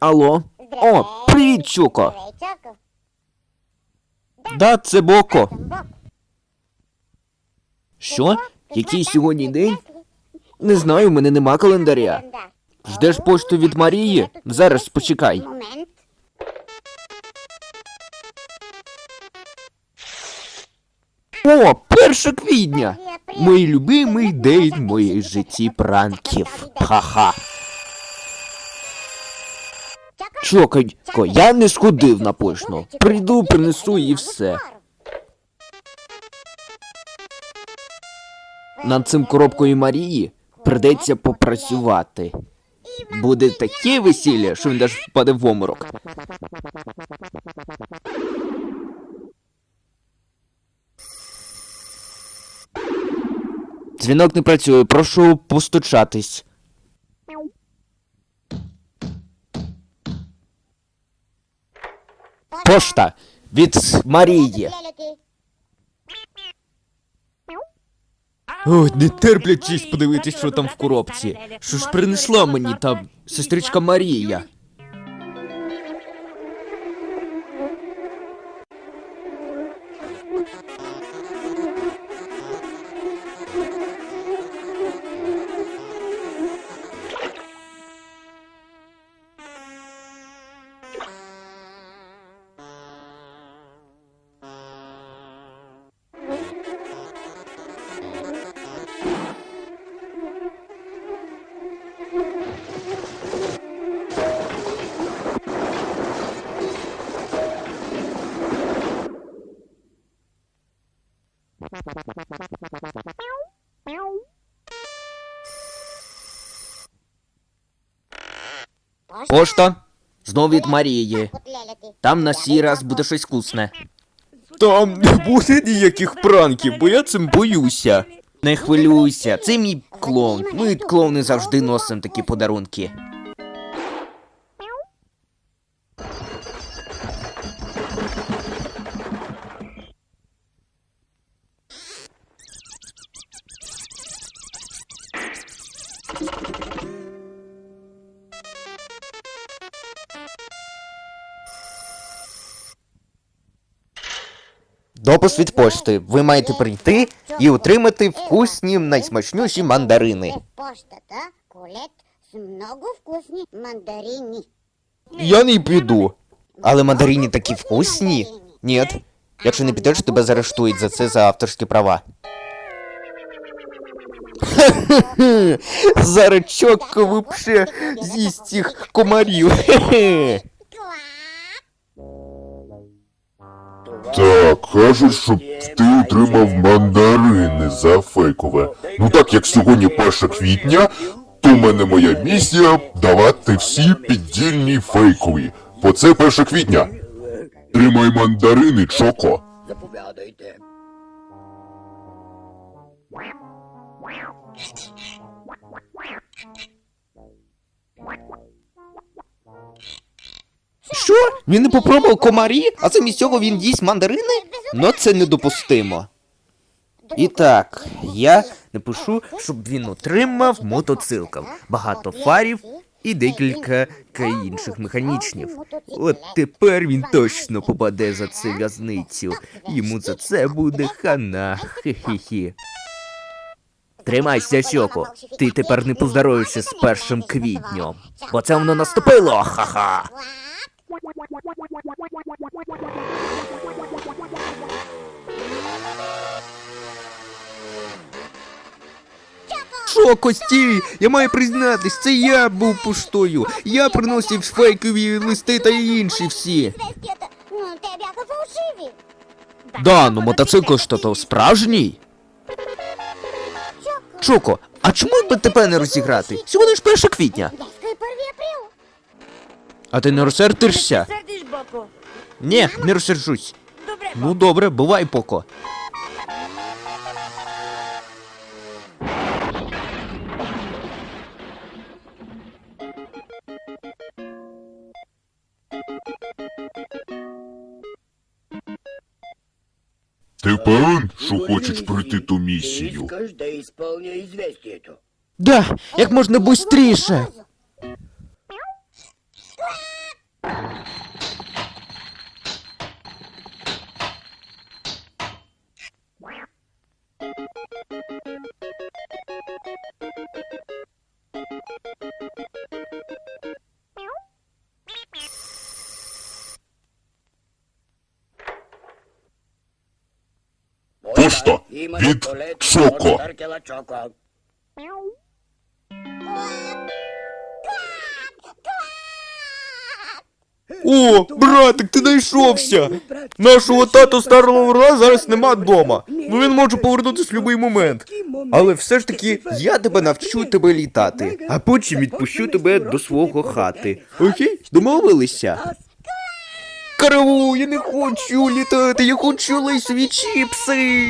Алло? О, привіт, Чуко! Да, це Боко. Що? Який сьогодні день? Не знаю, у мене нема календаря. Ждеш пошту від Марії? Зараз почекай. О, 1 квітня! Мій любимий день в моїй житті пранків. Ха-ха. Чоконько, я не сходив на пошту. Прийду, принесу і все. Над цим коробкою Марії придеться попрацювати. Буде таке весілля, що він аж впаде в оморок. Дзвінок не працює, прошу постучатись. Пошта від Марії. О, не терплячись подивитись, що там в коробці. Що ж принесла мені там сестричка Марія? Пошта знов від Марії. Там на сій раз буде щось вкусне. Там не буде ніяких пранків, бо я цим боюся. Не хвилюйся, це мій клоун. Ми клоуни завжди носимо такі подарунки. Допис від пошти. Ви маєте прийти і отримати вкусні найсмачніші мандарини. Пошта, да? Колет много вкусні мандарині. Я не піду. Але мандарини такі вкусні? Ні. Якщо не підеш, тебе заарештують за це за авторські права. Чокко вообще з'їсть цих комарів. Хе-хе. Так, кажуть, щоб ти отримав мандарини за фейкове. Ну так як сьогодні 1 квітня, то в мене моя місія давати всі піддільні фейкові. Бо це 1 квітня. Тримай мандарини, Чоко. Заповядайте. Він не попробував комарі, а замість цього він їсть мандарини? Ну це недопустимо. І так, я напишу, щоб він отримав мотоцикл, багато фарів і декілька інших механічнів. От тепер він точно попаде за це в'язницю. Йому за це буде хана. Хі-хі-хі. Тримайся, Сьоко. Ти тепер не поздоровишся з першим квітнем. Бо це воно наступило. Ха-ха. Що, Кості? Я маю признатись, це я був поштою. Я приносив фейкові листи та інші всі. Да, ну мотоцикл що то справжній. Чоко, а чому би тебе не розіграти? Сьогодні ж 1 квітня. А ти не розсердишся? Сердиш. Ні, не розсержусь. Добре, Ну добре, бувай, Поко. Ти певен, що хочеш пройти ту місію? Скажи, да исполню известие это. Да, як можна быстріше. Пошта від Чоко. О, братик, ти знайшовся! Нашого тату старого вра зараз нема вдома. Ну він може повернутися в будь-який момент. Але все ж таки, я тебе навчу тебе літати, а потім відпущу тебе до свого хати. Окей? Домовилися? Караву, я не хочу літати, я хочу лисові чіпси.